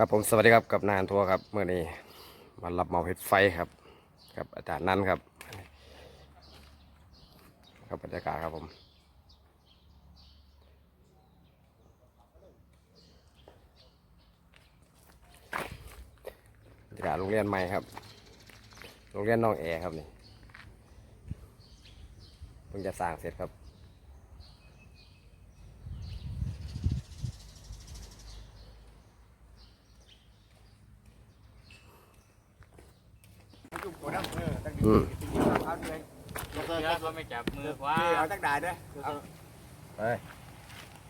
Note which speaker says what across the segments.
Speaker 1: ครับผมสวัสดีครับกับนานทัวร์ครับเมื่อนี้มารับเมาเพชรไฟครับกับอาจารย์นันครับครับบรรยากาศครับผมบรรยากาศโรงเรียนใหม่ครับโรงเรียนน้องแอร์ครับนี่เพิ่งจะสร้างเสร็จครับ
Speaker 2: จุ่มหัวน้ำเออตั้ง
Speaker 1: อืม
Speaker 2: เอาเลย
Speaker 3: เดี๋ยวเขาไม่จั บมือขวา
Speaker 2: เอาตั้งด่านนะเอา
Speaker 1: ไป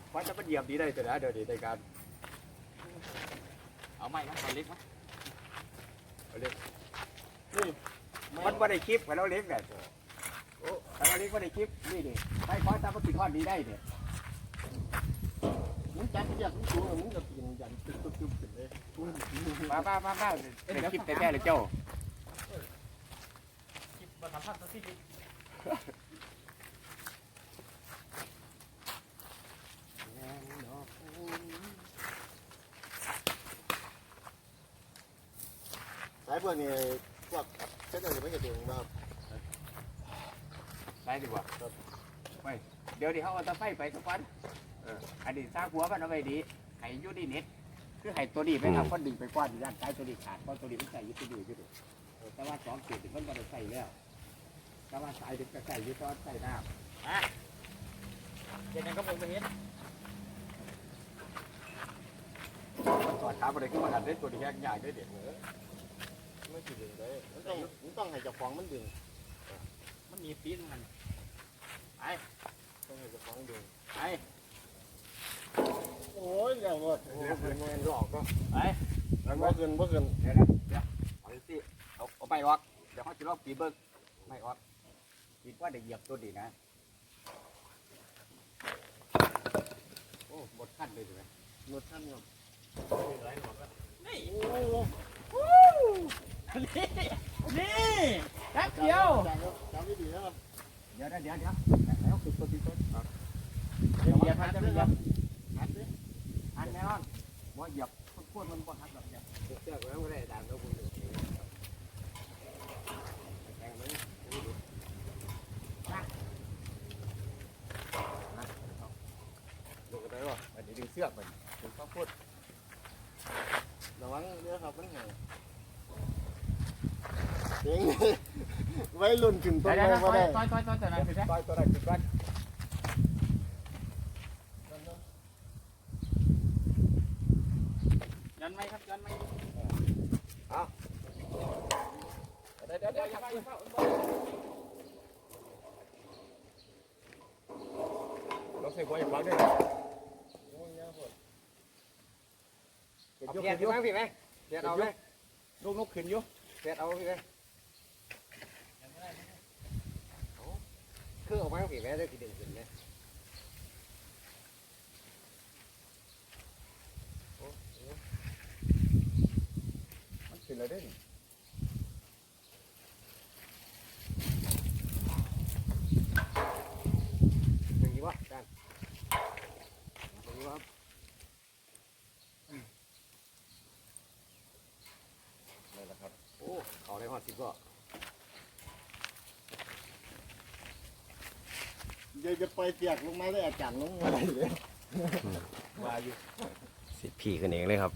Speaker 2: เพราะจะมันเหยียบดีได้แต่นะเดี๋ยวดีในการ
Speaker 3: เอาไม้มาเอาเล็กมา
Speaker 2: มันไม่ได้คลิปกับเราเล็กเนี่ยโอ้เราเล็กไม่ได้คลิปนี่ดิไปขอตามมันติดทอดดีได้เนี่ย
Speaker 3: มึงจับเชือกมึงสูงมึงจะกินยันตึ๊บตึ๊บตึ๊บตึ๊บเลย
Speaker 2: มามามามาเป็นคลิปแต่แท้เลยเจ้า
Speaker 3: คิดมาทำภาพตัวที่ดี
Speaker 4: สาย พวกนี้พวกเส้นจะไม่กระดึงมาครับ
Speaker 2: ไปดีกว่าไปเดี๋ยวดิเขาเอาตะไฟไปสักวันเอออันนี้สร้างหัวมันเอาไปดีไห้ยูดีเน็ตคือไห้ตัวนี้ไปทำคนดึงไปกว้านอยู่ด้านใต้ตัวนี้ขาดเพราะตัวนี้มันใส่ยึดตัวอยู่อยู่ดิเออแต่ว่าสองจุดมันไม่ได้ใส่แล้วแต่ว่าสายดึงก็ใส่ยึดตอนใส่น้ำ
Speaker 3: เดี๋ยวนั้นก็มึงไปเห็น
Speaker 2: สอดขาบริขึ้นมาหันได้ตัวนี้แค่ใหญ่ได้เด็ด
Speaker 4: ไม่ก ระดึงได้มันต้องมันต้องให้เจ้าของมันดึง
Speaker 3: มันมีปีนมัน
Speaker 4: ต้องให้เจ้าของดึง
Speaker 3: ไอ้
Speaker 4: โอ้ยอย่างหมดโอ้ยเป็นเงินหลอกก็
Speaker 3: ไอ้
Speaker 4: แล้วบ่เกินบ่เกิน
Speaker 2: เดี๋ยวนะเดี๋ยวเอาสิเอาเอาไม่ออกเดี๋ยวเขาจะลอกปีเบิ้งไม่ออกคิดว่าได้เหยียบตัวดีนะโอ้หมดขั้นเลยใช่ไหม
Speaker 4: หมดท่านครับ
Speaker 3: นี่
Speaker 4: โอ้
Speaker 3: นี่นี่แป๊บเดียว
Speaker 4: จับจับดีๆนะครับ
Speaker 2: เดี๋ยวนะเดี๋ยวเดี๋ยวแล้วคือตัวที่ต้นเอา
Speaker 3: เดี๋ยวเหยียบมันจะไม่เหยียบ
Speaker 2: หันสิหันแน่นอนว่าเหยียบพวดมันบ่หันแบบเนี้ยเชือกไว้ไม่ได้ดันแล้วคุณแทงมันลงกันได้ป่ะอันนี้ดึงเสือกมันดึงข้าวโพด
Speaker 4: ระวังเด้อครับมันแห้งเสียง ไว้รุ่นขึ้นต้น
Speaker 3: เดี๋ยว
Speaker 4: ไม้
Speaker 3: เดี๋ยว
Speaker 4: บ่ได้
Speaker 3: ต้อยต้อยต้อยต้อยนั้นไปซะ
Speaker 2: ต่อยตัวไหนคือกัน
Speaker 3: ยันไหมครับยันไหม
Speaker 2: เดี๋ยวเดี๋ยวเดี๋ยวอย่าไปอย่าไปเราใส่หัวอย่างฟังด้วย
Speaker 4: โอ้ยยากหมด
Speaker 2: เอาเพียรอยู่ไหมพี่ไหมเพียรเอาไหมลูกนกขึ้นอยู่เพียรเอาพี่ไหม คือออกมาพี่ไหมได้กี่เดือนขึ้นไหมมันขึ้นแล้วเด้นี่เป็นยี่วะกันเป็นยี่วะครับอืมนี่แหละครับ โอ้เขาได้หอดสิบก็
Speaker 4: เดี๋ยวจะปล่อยเปียกลงมาได้อาจารย์ลงมาได้เลย
Speaker 2: มาอยู่
Speaker 1: สิพี่ขึ้นเองเลยครับ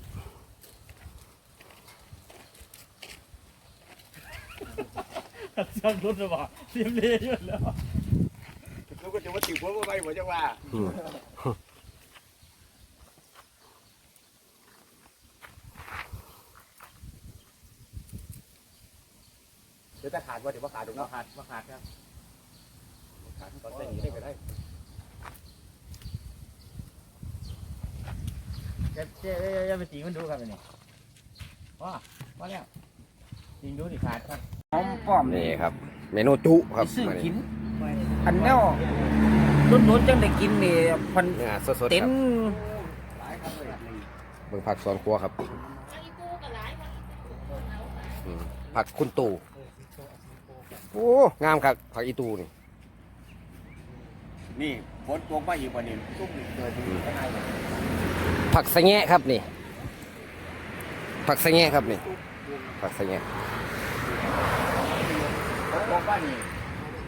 Speaker 3: ช่างรถระบาดเตรียมเลยอยู่แล้ว
Speaker 2: ลูกก็จะว่าติวหัวมาไปหัวจะว่า
Speaker 1: อืม
Speaker 2: เดี๋ยวถ้าขาดว่าเดี๋ยวว่าขาดตรง
Speaker 3: มา
Speaker 2: นั้น
Speaker 3: ขาดมาขาดครับ
Speaker 2: ขาด ตอนเส้นนี้ได้ก็ได้
Speaker 3: เจ๊เจ๊จะไปตีมันดูครับอันนี้ว้าว่าแล้วจริงดูดิขาดครับ
Speaker 2: หอมป้อม
Speaker 1: นี่ครับ เมนูจุครับ
Speaker 2: ซื้อกิ
Speaker 1: นี้
Speaker 2: นอันแนวล้นๆจังได้กินนี่พัน
Speaker 1: เนื้อสดๆ
Speaker 2: เต็
Speaker 1: ค
Speaker 2: ม
Speaker 1: รับเบิ่งผักสวนครัวครับอืมผักคุณตู่โอ้งามครับผักอีตูนี่
Speaker 2: นี่ฝนตกมาอีกวันนี้ตุ้มเกิดอยู่ข้างใน
Speaker 1: ผักสะแงะครับนี่ ผักสะแงะครับนี่ ผักสะแงะ
Speaker 5: บอกว่านี่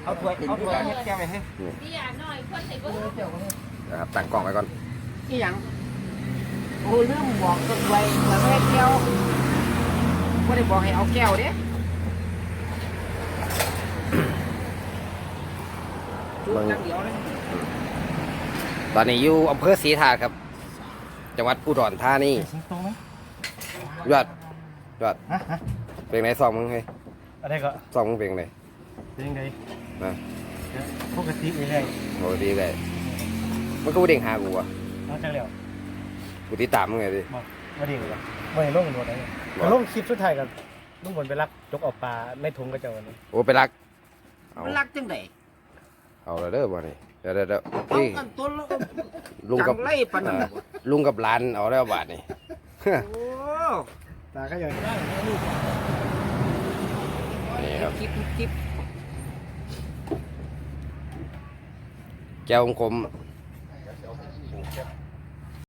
Speaker 5: เอาถ้วยเอาถ้วยเฮ็ดแก้วไปให้
Speaker 6: พี่อยากหน่อยคนใส่เบอร์
Speaker 1: นะครับตั้งกล้องไว้ก่อน
Speaker 5: อีหยังโอ้ลืมบอกตัวไว้เปิดไม่ให้แก้วไม่ได้บอกให้เอาแก้วเด้จุดจังเดียวเลย
Speaker 1: ตอนนี้อยู่อำเภอศรีธาตุครับ จังหวัดอุดรธานี
Speaker 7: สิงโตไหม
Speaker 1: ยอดยอด
Speaker 7: ฮะฮะ
Speaker 1: เพลงไหนสองมึงเฮ้ย
Speaker 7: อะไรก็
Speaker 1: สองมึงเพลงไหน
Speaker 7: เป็นยังไง
Speaker 1: นะ
Speaker 7: ปกติเรื่อย
Speaker 1: โหดีเลยมันก็บ่เด้งหากูอะ
Speaker 7: ๆนอกจากแล้ว
Speaker 1: กูติดตามมึงไงดิ
Speaker 7: มาดีเลยไม่ลงหมดเลยลงคลิปสุดท้ายกับลุงบนไปรักจกเอาปลาในถุงกระเจ้านี่
Speaker 1: โอ้ไปรักเอา
Speaker 5: มันรักจังได
Speaker 1: เอาแล้วเด้อบ่นี่เดี๋ยวเดี๋ยวเดี๋ยว
Speaker 5: เอา
Speaker 1: เฮ้ย
Speaker 5: กันตัวละ
Speaker 1: ลุงกับ
Speaker 5: จังไล่ปานนั้น
Speaker 1: อ่าลุงกับหลานเอาแล้วบาทนี่
Speaker 5: โอ้
Speaker 7: ตาก็ยังได้
Speaker 1: นี่ครับ
Speaker 5: คลิปคลิป
Speaker 1: แก้วคม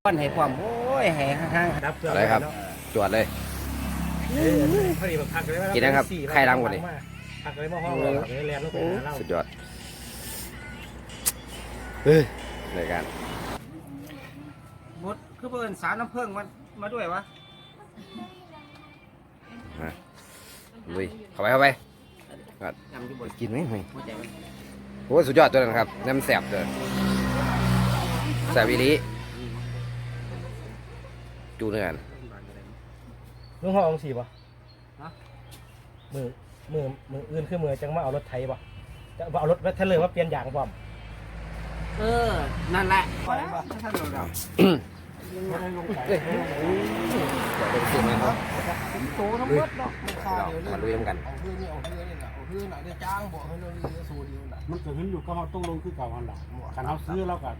Speaker 5: ปั้นให้ความโอ้ยให้ห่าง
Speaker 7: ดับ
Speaker 1: อะไรครับ จวดเลย
Speaker 7: พอดีแบบพักเลย
Speaker 1: กินนะครับใครดังกว่านี่
Speaker 7: พักเลยมาห้องเลยเรียนลูกไปหาเรา
Speaker 1: สุดยอด เฮ้ยในการ
Speaker 5: ๆบดคือเพิ่นสารน้ำผึ้งมามาด้วยวะ
Speaker 1: ลุยเข้าไปเข้าไป
Speaker 5: จำอยู่บน
Speaker 1: กินไหมไหม
Speaker 5: หัวใจมัน
Speaker 1: โอ้ยสุดยอดตัวนั้นครับน้ำแสบเลยแสบอีหลีจูเนื้อน
Speaker 7: ลุงห้องสี่ป่ะมือมือมืออื่นคือมือจังมาเอารถไทยป่ะจะเอารถเทเลอร์มาเปลี่ยนยางป่ะ
Speaker 5: เออ นั่นแหละพอแล้วถ้าเราเรา
Speaker 1: เฮ้ยเดี๋ยวไปกินนะครับ
Speaker 5: โตทั้งหมดเนาะ
Speaker 1: มาลุยกัน
Speaker 3: เอาพื้นนี่เอาพื้นนี่นะเอาพื้นน่ะเนี่ยจ้างบอกให้เราเรียนสูตรเดียวน่ะ
Speaker 7: มันก็ขึ้นอยู่ก็ต้องลงคือเก่าหันหลังคันเขาซื้อแล้วก็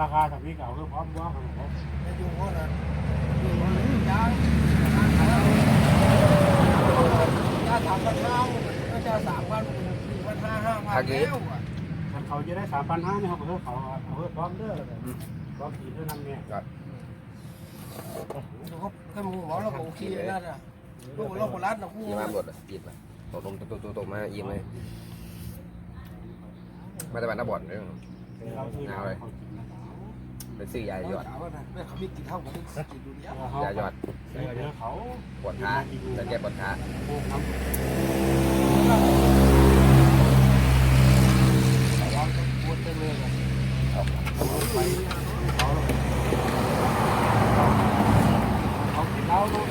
Speaker 7: ราคาถ้าพี่เก่าคือพร้อมว่าของเขา
Speaker 3: ไม่ดูว่าน่ะดูว่าน่ะจ้างถ้าถามกันเช้าก็จะสามพันสี่พันห้าห้าพันแล้วอะ
Speaker 7: คัน เขาจะได้สามพันห้าเนี่ยเขาเพิ่มเขาเอาเพิ่มพร้อมเด้อพร้อมกินเท่านั้นเนี่ย
Speaker 3: ดูเขาแค่มือหมอเราก็โอเคแล้วนะลูกเราโบราณนะกู
Speaker 1: ยิ้มาหมดเลยยิ้มมาตกตรงตรงตรงตรงมายิ้มเลยมาแต่บ้านน้าบ่อนเรื่อง
Speaker 7: เราซื้อเขากินนะ
Speaker 1: ไปซื้อยาหยอด
Speaker 3: ถามว่าแม่เขามีกินเท่ากันกินดูเนี่ย
Speaker 1: ยาหยอด
Speaker 7: ยอะเขา
Speaker 1: ปวดขาจะแก้ปวดขา
Speaker 7: โอ้น้ำ
Speaker 3: วางปวดเต็มเลย
Speaker 7: เขากิ นเหล้าเนาะ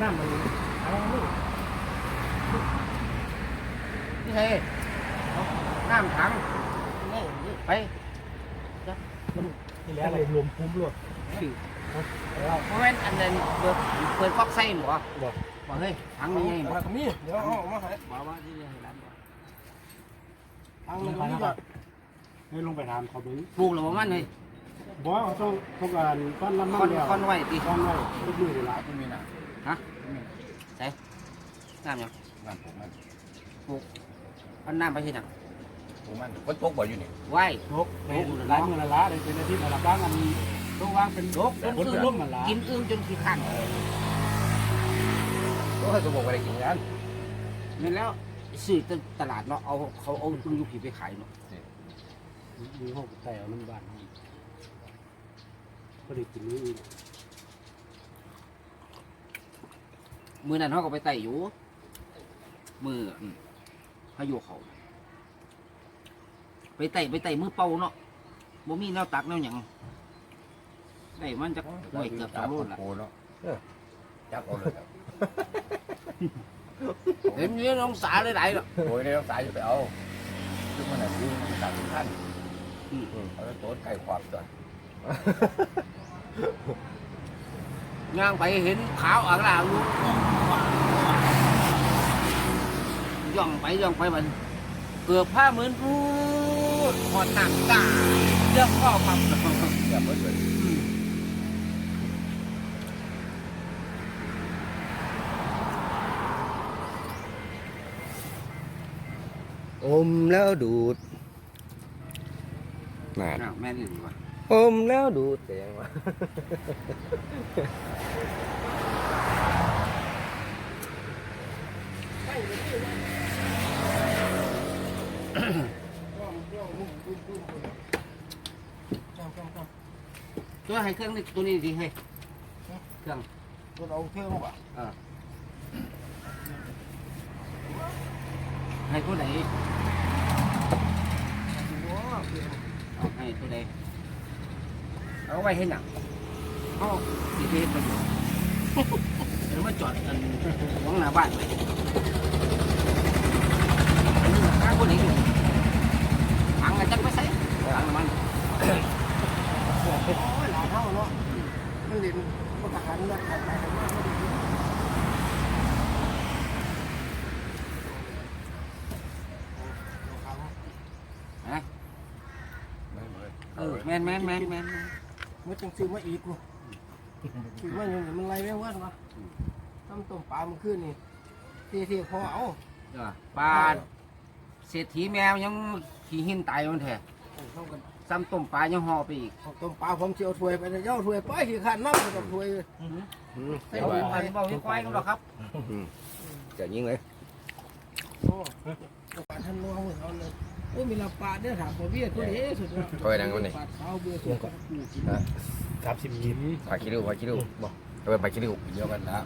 Speaker 7: น้ำมันเอาลูก
Speaker 5: นี่ไงน้ำถังไป
Speaker 7: ที่แล้วอะไรรวมคุ้มรวด
Speaker 5: เพราะงั้นอันนั้นเปิดเปิดก๊อกไส้หมอ
Speaker 7: บอก
Speaker 5: บอกเฮ้ยถังนี้ไง
Speaker 3: อะไรก็มีเดี๋ยวเอามาให้
Speaker 5: บอกว่าที่เรียนร้านบอก
Speaker 3: ทางนึงก็มีก็
Speaker 7: ให้ลงไปทานเขาบึ้ง
Speaker 5: ปลูกหรือว่ามันเลย
Speaker 7: บอกว่าต้องต้องการก้อนน้ำมัน
Speaker 5: คอน
Speaker 7: เดียว
Speaker 5: คอนไว้ตี
Speaker 7: ก้อนไว้ทุกมือเลยละ
Speaker 3: มันมีนะ
Speaker 5: ฮะใส่น้ำยัง
Speaker 3: งานผมมัน
Speaker 5: เอาน้ำไปที่ไหน
Speaker 3: ผมมันวัดตกบ่อยู่นี่
Speaker 5: ไหว้
Speaker 7: ทุกเป็นหลายมือละละเลยเป็นอาทิตย์ละละบ้างอันต้องวางเป็นรก
Speaker 5: จน
Speaker 7: คน
Speaker 5: อึ้
Speaker 7: เป็น
Speaker 5: ง
Speaker 7: ร่มมันละ
Speaker 5: กินอึ้งจนขี้ข้าน
Speaker 1: ก็ให้สมบูรณ์ไปได้กินกัน
Speaker 5: นั่นแล้ว ซื้อตลาดเนาะเอาเขาเอาอึ้งยุผีไปขายเนาะ
Speaker 7: มีหกแต่น้ำบานก็ได้กินนี้
Speaker 5: มือนั้นเขาก็ไปไต่อยู่ มืออืมพายุเขา ไปไต่ไปไต่มือเป่าเนาะบ่มีแนวตักแนวหยังได้มันจะห่วยเกือบสองโลละ
Speaker 3: โอ้เนาะจับเอาเลยครับ
Speaker 5: เห็นเนี้ยน้องสาหลายๆเนาะ
Speaker 3: โอ้ยในต้องสายจะไปเอาซึ่งมันน่ะคือมันตัดท่านเอาไปโต้นไก่ขวบก่อน
Speaker 5: ย่างไปเห็นขาวอ่างลางอยู่ย่องไปย่องไปมันเกือบผ้าเหมือนพูดหอดหนักตาเรื่องข้อความ
Speaker 3: อย่าเพิ่งเลย
Speaker 1: อมแล้วดูดนั่น
Speaker 5: อ้าวแม่นอี่ดีกว่า
Speaker 1: ผมแล้วดูเตียงวะ
Speaker 5: ตัวให้เครื่องนี่ตัวนี้ดีให้เครื่อง
Speaker 3: ตัวเอาเท่าบ่
Speaker 5: ให้ตัวไหนเอาให้ตัวไหน เอาไว้ให้หนังเอาดีเทสประโยชน์เดี๋ยวมาจอดกันหวังหน้าบ้านไปอันนี้ข้างคนไหนอยู่หังกันจักไม่ใส่หังน้ำมัน
Speaker 3: โอ้ยหลายเท่าเนาะมันเล่นมันทหารนักขัดไปขัดมาไม่ได้
Speaker 5: เออ แม่นแม่นแม่นแม่น
Speaker 3: มันจังซื้อมาอีกนี่ซื้อมาอย่างนี้มันไรแม่งวะวะทำต้มปลามันขึ้นนี่เที่พอเอา
Speaker 5: ปลาเศรษฐีแมวยังขี่หินตายมันแท้ซ้ำต้มปลายังห่อไปอีก
Speaker 3: ต้มปลาผมเจียวถ้วยไปเยเจ้าถ้วยไปขี้ขันน้ำไปกับถ้วย
Speaker 5: เดี๋ยวมันบอกให้ควายกันหรอครับ
Speaker 1: จะยิงเลย
Speaker 3: โอ้ปลาท่านนัวหัวเขาเลย โอ้มีลาปลาเนี่ยถามผมเบี้ยตัวนี้สุดยอด
Speaker 1: ถอยดังกันนี่
Speaker 3: ปลาขาวเบี้ยตัวก่อน
Speaker 7: สามสิบยิ้ม
Speaker 1: ปากคิริวปากคิริวบอกเอาไปปากคิริว
Speaker 7: เดียวกันนะ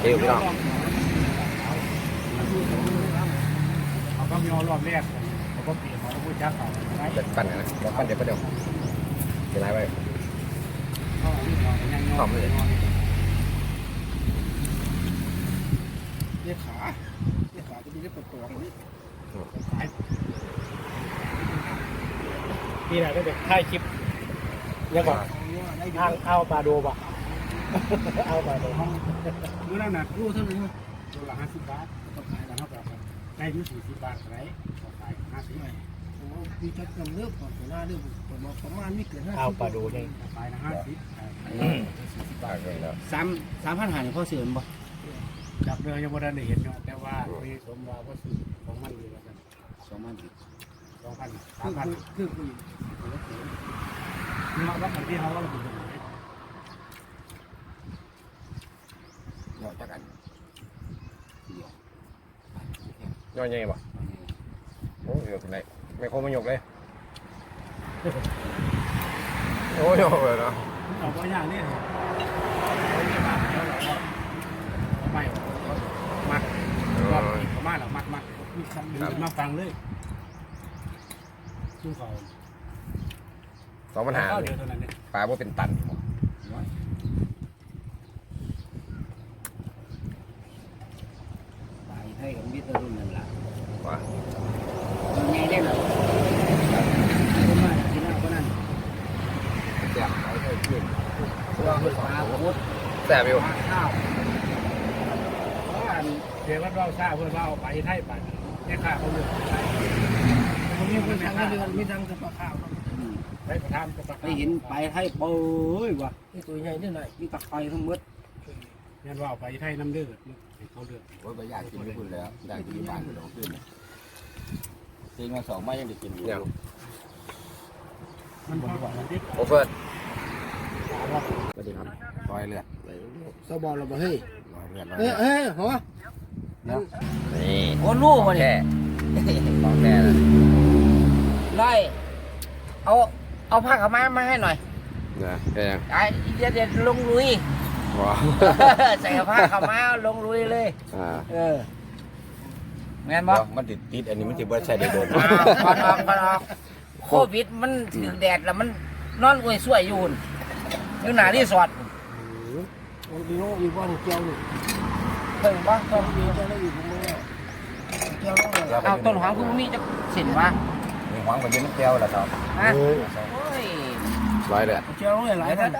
Speaker 1: คิริวพี่น้อง
Speaker 7: เขาก็มีรอบแรกเขาก็เปลี่ยนเขาก็พูดจ้าเขาไร
Speaker 1: เด็ดปั้นนะเดี๋ยวปั้นเดี๋ยวปั้นเดี๋ยวเป็นไรไป
Speaker 7: เขาอย่าง
Speaker 1: หอมเลย
Speaker 3: เรียกขา เรียกขาจะมีได้ปวดตัวนี่
Speaker 7: นี่แหละตั้งแต่ถ่ายคลิปเนี่ยก่อน
Speaker 3: ได้
Speaker 7: ทางเอาปลาโดบ่เอาปลาโด
Speaker 3: ดูนั่นน่ะดูเท่าไหร่
Speaker 7: ตัวละห้าสิบบาทก็ขายแล้วเท่ากับได้อยู่สี่สิบบาทไรก็ขายห้าสิบ
Speaker 3: ผมว่าพี่จัดกำเริบก่อนหัวหน้าเรื่องผมบอกประมาณไม่เกินห้า
Speaker 7: เอาปลาโดเนี่ยขายละห้าสิบ
Speaker 1: ปากเลยแล้ว
Speaker 5: สามสามพันหานี่พ่อเสือบ่
Speaker 7: จับเรือยังไม่ได้เห็นเนาะแต่ว่ามีสมว่าว่าซื้อของมันอยู่กัน
Speaker 5: สองพันสิบ
Speaker 7: สองพันสา
Speaker 3: คื
Speaker 7: ม
Speaker 3: อ
Speaker 7: พัน
Speaker 3: คือคือ
Speaker 7: นี่เราก็ที่เขาเราถึง
Speaker 5: เดี๋ยวจักอันเดี๋ยว
Speaker 1: ย้อนยังไงบ่โอ้ยยกไหนไม่คงไม่ยกเลยโอ้ยยกเลยเนาะ
Speaker 7: เอาตัวอย่างนี่ไม่มักรอบอีกประ มาณหรอมักมักมีคำหนึ่งมาฟังเลยซึ่งเขา
Speaker 1: สองปัญหา
Speaker 7: เดียวเท่านั้นเนี่ย
Speaker 1: ปลาว่าเป็นตัน
Speaker 5: ไปให้ของวิทย์รุ่นนั่นล่ะ
Speaker 1: ว่า
Speaker 5: มันไงได้หรอผมมาที่นั่นก็นั่น
Speaker 1: แซ่บเอาเถอะขึ้น
Speaker 5: ตัวปลาพุด
Speaker 1: แซ่บอยู่
Speaker 5: ปลาข้าว
Speaker 7: เพราะว่าเดี๋ยวเราทราบ เพื่อนว่าเอาไปไทยไปแค่ข้าเขาอยู่ตรงนี้
Speaker 3: มี
Speaker 7: เพื่อน
Speaker 3: ทาง
Speaker 7: ข้า
Speaker 3: เดือนมีทางกระปะข้าว
Speaker 5: อืม
Speaker 7: ไปประทานกับ
Speaker 5: ไปเห็นไปให้เป้ยว่ะ
Speaker 3: นี่ตัวใหญ่นี่ไหน
Speaker 5: มีตะไคร้ทั้งหมด
Speaker 7: งั้นว่าเอาไปไทยน้ำเดือดเขาเดือด
Speaker 5: โอ้ยไปอยากกินไม่คุณแล้วอยากกินบ้านคุณเอาขึ้นจริงมาสองไม้ยังได้กินอยู่
Speaker 1: เนี่ย
Speaker 7: มันพอบอกมันดิ
Speaker 1: โอเฟิร์ดสวัสดีครับรอยเลือด
Speaker 3: สบอลเราบ่เฮ้ย
Speaker 1: รอยเลือดรอย
Speaker 3: เฮ้
Speaker 1: เลื
Speaker 3: ย
Speaker 1: อด
Speaker 3: เฮ้ยหัว
Speaker 1: นี่
Speaker 5: โอ้ลูกวะเนี่ย
Speaker 1: ของแท้เลย
Speaker 5: ไล่เอาเอาผ้าขาวม้ามาให้หน่อย
Speaker 1: นะแค่ยัง
Speaker 5: ไอ้เดี๋ยวเดี๋ยวลงลุย
Speaker 1: ว้าว
Speaker 5: ใส่ผ้าขาวม้าลงลุยเลย
Speaker 1: อ่า
Speaker 5: เออแม่นบ่
Speaker 1: มันติดติดอันนี้มันติดบ่ใช่ได้โดน
Speaker 5: อ้าวก่อนออกก่อนออกโควิดมันถึงแดดแล้วมันนอนอวยสวยอยู่หุ่นอยู่หน้ารีสอร์ท
Speaker 3: โอ้ดีโน่อีบ้านเจียวนี่
Speaker 5: เพิ่งบ่ต้น
Speaker 3: มีเจ้าได้อยู่ผมเลยเจียวต้องเลย
Speaker 5: เอาต้นหอมคือบ่มีจักสินวะ
Speaker 1: มีหวังกว่าเย็นแก้วละครับ
Speaker 5: ฮะโอ้ย
Speaker 1: รอยเลือด
Speaker 3: เจียวต้องเลยหลายท่าน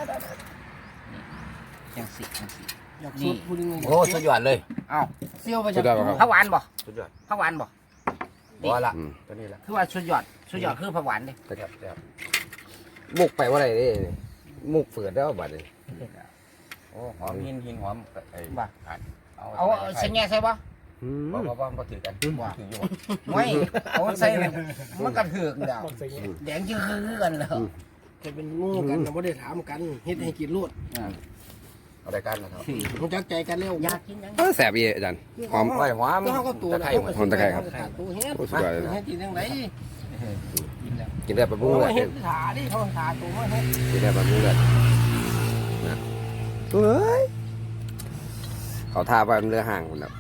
Speaker 5: จังสิจังสิ
Speaker 3: อยากสุดพูดยังไง
Speaker 1: โอ้สุดยอดเลย
Speaker 5: เอา
Speaker 3: เซียวไปจาก
Speaker 1: ดยอดครับ
Speaker 5: ผักหวานบ่
Speaker 1: สุดยอด
Speaker 5: ผักหวานบ่
Speaker 1: ว่ละตัวนี้ละ
Speaker 5: คือว่าสุดยอดสุดยอดคือผักหวานเด้
Speaker 1: ครับครับมุกไปว่าอะไรนี่มุกเฟือดแล้วบัดนี้
Speaker 7: โอ้หอมหินหินหอมไอ้
Speaker 5: บ่
Speaker 7: เอา
Speaker 5: เอาเอาเส้นแง่ใส่บ่
Speaker 1: หอืม
Speaker 5: บอกว่าบ่ถือกันถืออยู่ไม่เอาใส่เลยมันกระถือกเดียว
Speaker 3: บอกใส่เงี้ย
Speaker 5: แดงชื่อคือกันแล้ว
Speaker 3: เคยเป็นงูกันนะบ่ได้ถามกันเฮ็ดให้กินรวด
Speaker 5: เอาได้กันนะครับ
Speaker 3: รู้จักใจกันแล้ว
Speaker 5: อยากกินยัง
Speaker 1: เออแสบอีอาจารย์หอม
Speaker 5: ไว้หวาม
Speaker 3: ก็เฮาก็ตัว
Speaker 5: ตะไคร้
Speaker 3: เฮาก็
Speaker 1: หอมตะไคร้ครับ
Speaker 3: ตัวเฮ็ด
Speaker 1: โอ้สุดยอดเลยนะ
Speaker 3: เฮ็ดกินจังได
Speaker 1: กินได้ปลาบู
Speaker 3: โอ้
Speaker 1: เลย
Speaker 3: เฮ็ดขาดิเขาขาตัวมาเฮ็ด
Speaker 1: กินได้ปลาบูเลยนะเฮ้ย เขาท่าไปมันเรือห่างคนแบบ